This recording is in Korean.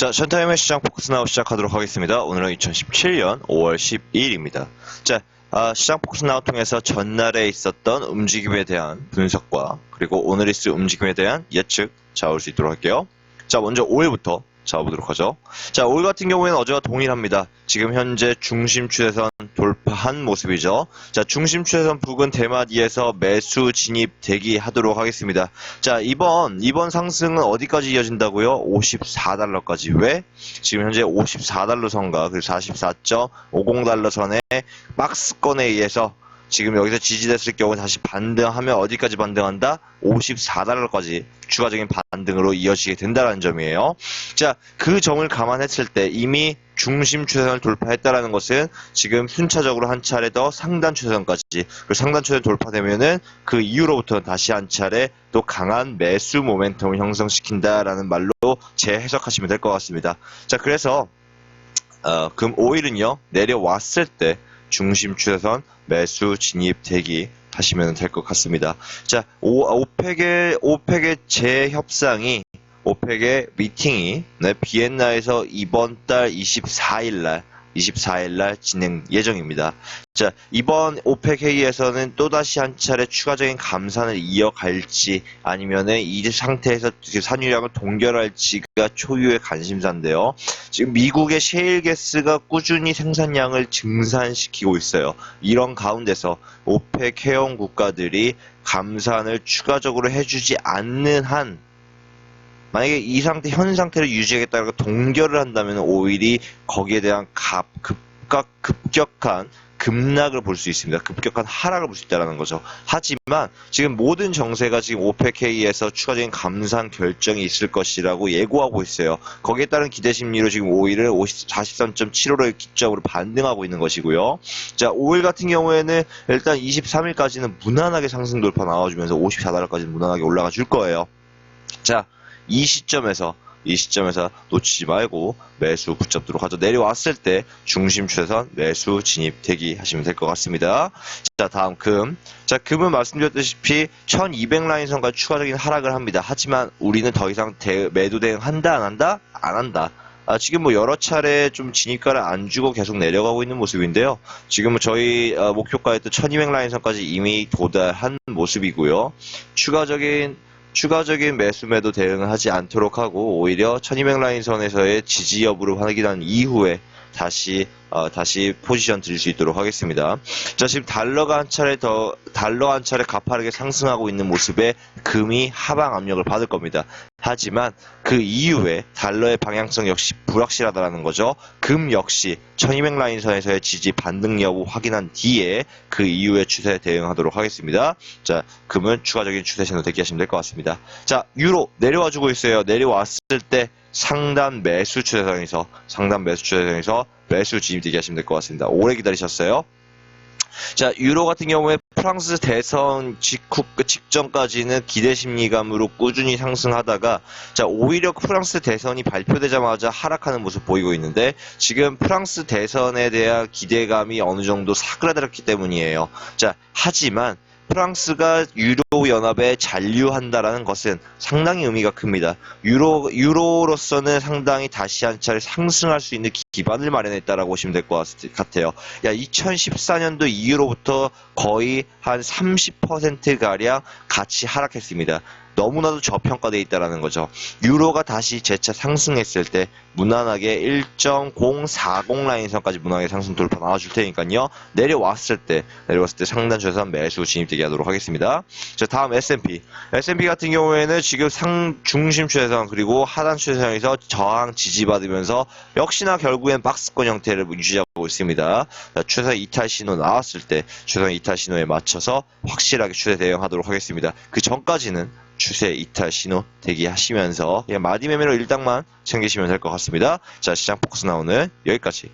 자, 션타임의 시장 포커스나우 시작하도록 하겠습니다. 오늘은 2017년 5월 12일입니다. 자, 아, 시장 포커스나우 통해서 전날에 있었던 움직임에 대한 분석과 그리고 오늘 있을 움직임에 대한 예측 잡을 수 있도록 할게요. 자, 먼저 5일부터 잡아보도록 하죠. 자, 5일 같은 경우에는 어제와 동일합니다. 지금 현재 중심 추세선 돌파한 모습이죠. 자, 중심 추세선 부근 대마디에서 매수 진입 대기하도록 하겠습니다. 자, 이번, 이번 상승은 어디까지 이어진다고요? 54달러까지. 왜? 지금 현재 54달러 선과 그리고 44.50달러 선의 박스권에 의해서 지금 여기서 지지됐을 경우 다시 반등하면 어디까지 반등한다? 54달러까지 추가적인 반등으로 이어지게 된다는 점이에요. 자, 그 점을 감안했을 때 이미 중심 추세선을 돌파했다라는 것은 지금 순차적으로 한 차례 더 상단 추세선까지 그 상단 추세선 돌파되면은 그 이후로부터 다시 한 차례 또 강한 매수 모멘텀을 형성시킨다라는 말로 재해석하시면 될 것 같습니다. 자, 그래서 어, 금 5일은요 내려왔을 때 중심 추세선 매수 진입 대기 하시면 될 것 같습니다. 자, 오, 오펙의 오펙의 재협상이 오펙의 미팅이 네, 비엔나에서 이번 달 24일 날 24일 날 진행 예정입니다. 자, 이번 오펙 회의에서는 또다시 한 차례 추가적인 감산을 이어갈지 아니면은 이 상태에서 산유량을 동결할지가 초유의 관심사인데요. 지금 미국의 셰일게스가 꾸준히 생산량을 증산시키고 있어요. 이런 가운데서 오펙 회원 국가들이 감산을 추가적으로 해주지 않는 한 만약에 이 상태 현 상태를 유지하겠다고 동결을 한다면 오일이 거기에 대한 급, 급각 급격한 급락을 볼 수 있습니다. 급격한 하락을 볼 수 있다는 거죠. 하지만 지금 모든 정세가 지금 오펙 회의에서 추가적인 감산 결정이 있을 것이라고 예고하고 있어요. 거기에 따른 기대 심리로 지금 오일을 43.75를 기점으로 반등하고 있는 것이고요. 자, 오일 같은 경우에는 일단 23일까지는 무난하게 상승 돌파 나와주면서 54달러까지 무난하게 올라가 줄 거예요. 자, 이 시점에서 이 시점에서 놓치지 말고 매수 붙잡도록 하죠. 내려왔을 때 중심 추세선 매수 진입 대기 하시면 될 것 같습니다. 자, 다음 금. 자, 금은 말씀드렸다시피 1200 라인 선까지 추가적인 하락을 합니다. 하지만 우리는 더 이상 대- 매도 대응 한다 안 한다? 안 한다. 아, 지금 뭐 여러 차례 좀 진입가를 안 주고 계속 내려가고 있는 모습인데요. 지금 뭐 저희 어, 목표가였던 1200 라인 선까지 이미 도달한 모습이고요. 추가적인 추가적인 매수 매도 대응을 하지 않도록 하고 오히려 1200 라인 선에서의 지지 여부를 확인한 이후에 다시 어, 다시 포지션 드릴 수 있도록 하겠습니다. 자 지금 달러가 한 차례 더 달러 한 차례 가파르게 상승하고 있는 모습에 금이 하방 압력을 받을 겁니다. 하지만 그 이후에 달러의 방향성 역시 불확실하다라는 거죠. 금 역시 1200 라인 선에서의 지지 반등 여부 확인한 뒤에 그 이후의 추세 대응하도록 하겠습니다. 자, 금은 추가적인 추세 신호 대기하시면 될 것 같습니다. 자, 유로 내려와 주고 있어요. 내려왔을 때 상단 매수 추세선에서 상단 매수 추세선에서 매수 진입 대기하시면 될 것 같습니다. 오래 기다리셨어요. 자, 유로 같은 경우에 프랑스 대선 직후 그 직전까지는 기대 심리감으로 꾸준히 상승하다가 자, 오히려 프랑스 대선이 발표되자마자 하락하는 모습 보이고 있는데 지금 프랑스 대선에 대한 기대감이 어느 정도 사그라들었기 때문이에요. 자, 하지만 프랑스가 유로 연합에 잔류한다라는 것은 상당히 의미가 큽니다. 유로 유로로서는 상당히 다시 한 차례 상승할 수 있는 기- 기반을 마련했다라고 보시면 될 것 같아요. 야, 2014년도 이후로부터 거의 한 30% 가량 같이 하락했습니다. 너무나도 저평가되어 있다라는 거죠. 유로가 다시 재차 상승했을 때 무난하게 1.040 라인선까지 무난하게 상승 돌파 나와줄 테니까요. 내려왔을 때 내려왔을 때 상단 최선 매수 진입되게 하도록 하겠습니다. 자 다음 S&P S&P 같은 경우에는 지금 상 중심 추세선 그리고 하단 추세선에서 저항 지지받으면서 역시나 결국엔 박스권 형태를 유지하고 있습니다. 자, 추세 이탈 신호 나왔을 때 추세 이탈 신호에 맞춰서 확실하게 추세 대응하도록 하겠습니다. 그 전까지는 추세 이탈 신호 대기하시면서 그냥 마디 매매로 일당만 챙기시면 될 것 같습니다. 자, 시장 포커스 나오는 여기까지